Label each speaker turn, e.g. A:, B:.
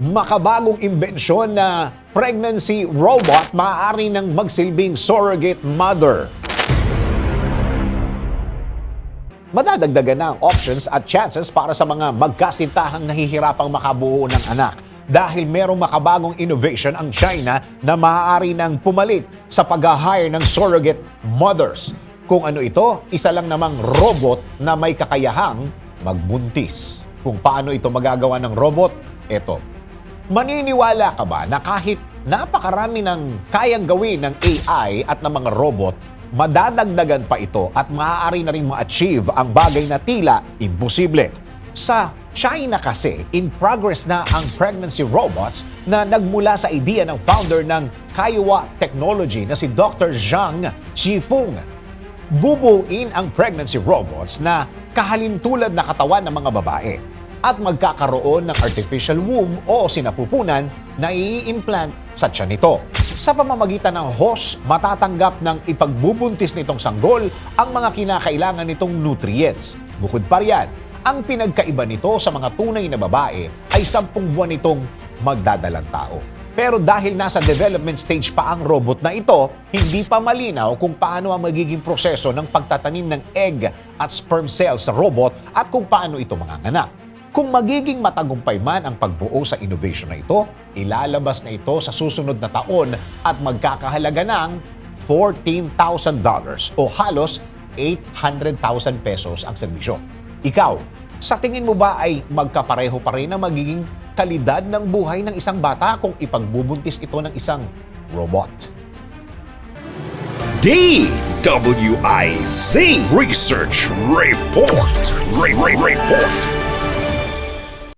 A: makabagong imbensyon na pregnancy robot maaari nang magsilbing surrogate mother. Madadagdagan na ang options at chances para sa mga magkasintahang nahihirapang makabuo ng anak dahil merong makabagong innovation ang China na maaari nang pumalit sa pag-hire ng surrogate mothers. Kung ano ito, isa lang namang robot na may kakayahang magbuntis. Kung paano ito magagawa ng robot, eto. Maniniwala ka ba na kahit napakarami ng kayang gawin ng AI at ng mga robot, madadagdagan pa ito at maaari na rin ma-achieve ang bagay na tila imposible. Sa China kasi, in progress na ang pregnancy robots na nagmula sa idea ng founder ng Kaiwa Technology na si Dr. Zhang Qifeng bubuin ang pregnancy robots na kahalintulad na katawan ng mga babae at magkakaroon ng artificial womb o sinapupunan na i-implant sa tiyan nito. Sa pamamagitan ng hose, matatanggap ng ipagbubuntis nitong sanggol ang mga kinakailangan nitong nutrients. Bukod pa riyan, ang pinagkaiba nito sa mga tunay na babae ay sampung buwan nitong magdadalang tao. Pero dahil nasa development stage pa ang robot na ito, hindi pa malinaw kung paano ang magiging proseso ng pagtatanim ng egg at sperm cells sa robot at kung paano ito manganganak. Kung magiging matagumpay man ang pagbuo sa innovation na ito, ilalabas na ito sa susunod na taon at magkakahalaga ng $14,000 o halos 800,000 pesos ang serbisyo. Ikaw, sa tingin mo ba ay magkapareho pa rin ang magiging kalidad ng buhay ng isang bata kung ipagbubuntis ito ng isang robot?
B: DWIZ Research Report. Re- Re- Report.